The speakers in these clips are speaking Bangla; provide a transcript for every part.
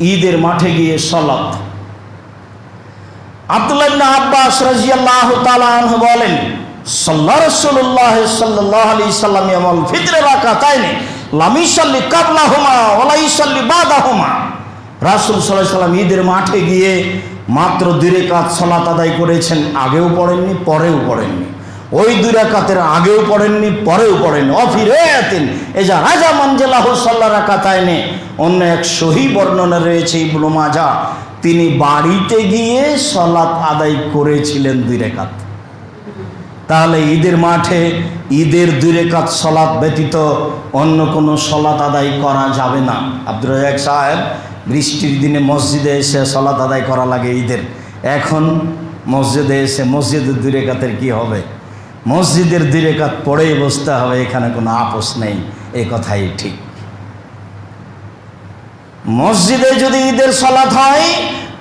ঈদের মাঠে গিয়ে আব্দুল্লাহ আব্বাস রাজিয়াল্লাহু তাআলা আনহু বলেন বাদাহুমা। রাসূল ঈদের মাঠে গিয়ে মাত্র দুই রাকাত সালাত আদায় করেছেন, আগেও পড়েননি, পরেও পড়েননি। ওই দুই রাকাতের আগেও পড়েননি, পরেও পড়েননি। অফিরেতিন এজা রাজা মঞ্জেলাহু সাল্লা রাকাতাইনি অন্য এক সহি বর্ণনা রয়েছে ইবনু মাজা। তিনি বাড়িতে গিয়ে সলাৎ আদায় করেছিলেন দুই রেখাত তাহলে ঈদের মাঠে ঈদের দুই রেখাত সলাৎ ব্যতীত অন্য কোনো সলাৎ আদায় করা যাবে না। আব্দুর রাজাক সাহেব, বৃষ্টির দিনে মসজিদে এসে সলাৎ আদায় করা লাগে ঈদের। এখন মসজিদে এসে মসজিদের দুই রেখাতের কী হবে? মসজিদের দিরেকাত পড়েই বসতে হবে, এখানে কোনো আপোষ নেই, এ কথাই ঠিক। মসজিদে যদি ঈদের সলাথ হয়,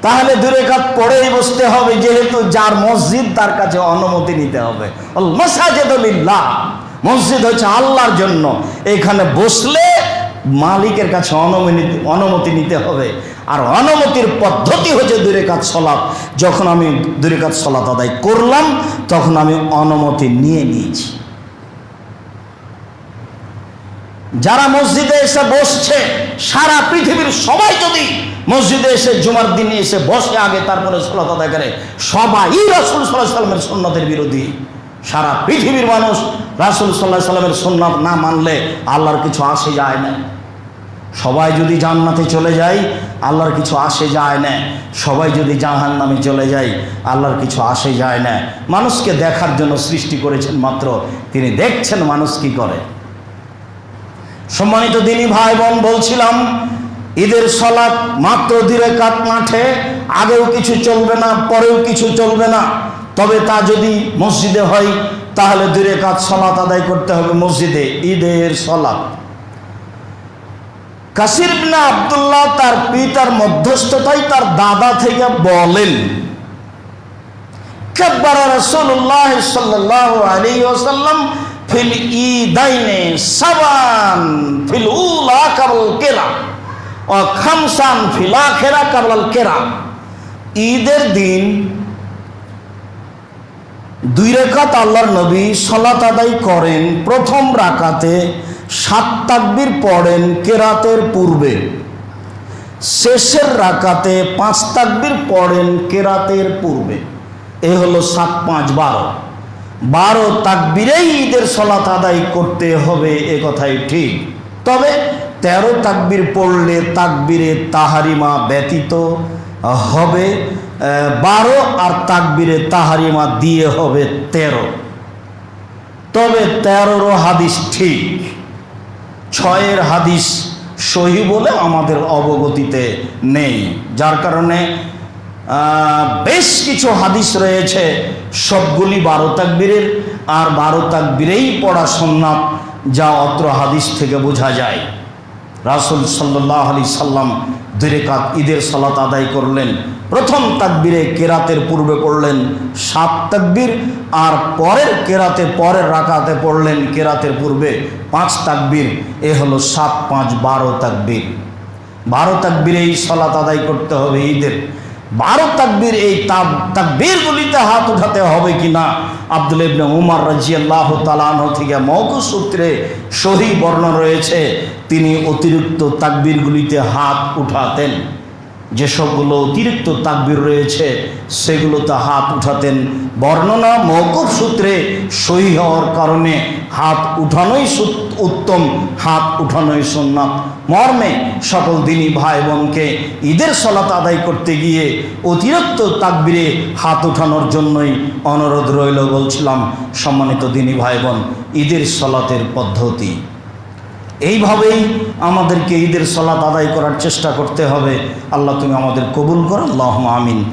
তাহলে দূরে কাত পড়েই বসতে হবে, যেহেতু যার মসজিদ তার কাছে অনুমতি নিতে হবে। মসজিদ হচ্ছে আল্লাহর জন্য। এখানে বসলে মালিকের কাছে অনুমতি অনুমতি নিতে হবে। আর অনুমতির পদ্ধতি হচ্ছে দূরে কাজ সলাৎ। যখন আমি দূরে কাজ সলাৎ আদায় করলাম, তখন আমি অনুমতি নিয়ে নিয়েছি। যারা মসজিদে এসে বসছে, সারা পৃথিবীর সবাই যদি মসজিদে এসে জুমার দিনে এসে বসে আগে তারপরে সলাত আদায় করে, সবাই রাসুল সাল্লামের সন্ন্যতের বিরোধী। সারা পৃথিবীর মানুষ রাসুল সাল্লাহ সাল্লামের সন্ন্যত না মানলে আল্লাহর কিছু আসে যায় না। সবাই যদি জান্নাতে চলে যায়, আল্লাহর কিছু আসে যায় না। সবাই যদি জাহান নামে চলে যায়, আল্লাহর কিছু আসে যায় না। মানুষকে দেখার জন্য সৃষ্টি করেছেন মাত্র। তিনি দেখছেন মানুষ কি করে। সম্মানিত দিনী ভাই বোন বলছিলাম, ঈদের সলাৎ মাত্র ধীরে কাত মাঠে, আগেও কিছু চলবে না, পরেও কিছু চলবে না। তবে তা যদি মসজিদে হয়, তাহলে দূরে কাজ সলাৎ আদায় করতে হবে মসজিদে। ঈদের সলাৎ কাসির বিনা আবদুল্লাহ তার পিতার মধ্যস্থতায় তার দাদা থেকে বলেন, কাব্বারা ফিল সাবান কেরা কেরা। ঈদের দিন দুই রেখাত আল্লাহর নবী সলাত আদায় করেন প্রথম রাকাতে সাত তাকবির পড়েন কেরাতের পূর্বে। শেষের রাকাতে পাঁচ তাকবির পড়েন কেরাতের পূর্বে। এ হলো সাত পাঁচ বারো। বারো তাকবিরেই ঈদের সলাত আদায় করতে হবে, এ কথাই ঠিক। তবে তেরো তাকবির পড়লে তাকবিরে তাহারিমা ব্যতীত হবে বারো আর তাকবিরে তাহারিমা দিয়ে হবে তেরো। তবে তেরোরও হাদিস ঠিক। ছয়ের হাদিস সহি বলে আমাদের অবগতিতে নেই। যার কারণে বেশ কিছু হাদিস রয়েছে, সবগুলি বারো তাকবীরের, আর বারো তাকবীরেই পড়া সন্ন্যাত যা অত্র হাদিস থেকে বোঝা যায়। রাসুল সাল্লাহ আলি সাল্লাম দুরেকাত ঈদের সালাত আদায় করলেন। প্রথম তাকবীরে কেরাতের পূর্বে পড়লেন, সাত তাকবীর, আর পরের কেরাতে পরের রাকাতে পড়লেন, কেরাতের পূর্বে পাঁচ তাকবীর। এ হলো সাত পাঁচ বারো তাকবীর। বারো তাকবীরেই সলাত আদায় করতে হবে ঈদের। বারো তাকবীর এই তাকবীরগুলিতে হাত উঠাতে হবে কি না? আব্দুল ইবনে উমার রাজিয়াল্লাহ তালাহ থেকে মৌকু সূত্রে সহি বর্ণ রয়েছে, তিনি অতিরিক্ত তাকবীরগুলিতে হাত উঠাতেন। যেসবগুলো অতিরিক্ত তাকবির রয়েছে সেগুলোতে হাত উঠাতেন। বর্ণনা মৌকুব সূত্রে সহি হওয়ার কারণে হাত উঠানোই উত্তম, হাত উঠানোই সুন্নাত। মর্মে সকল দিনী ভাই বোনকে ঈদের সলাত আদায় করতে গিয়ে অতিরিক্ত তাকবিরে হাত উঠানোর জন্যই অনুরোধ রইল বলছিলাম সম্মানিত দিনী ভাই বোন ঈদের সলাতের পদ্ধতি। এইভাবেই আমাদেরকে ঈদের সলাত আদায় করার চেষ্টা করতে হবে। আল্লাহ তুমি আমাদের কবুল করো। আল্লাহ আমিন।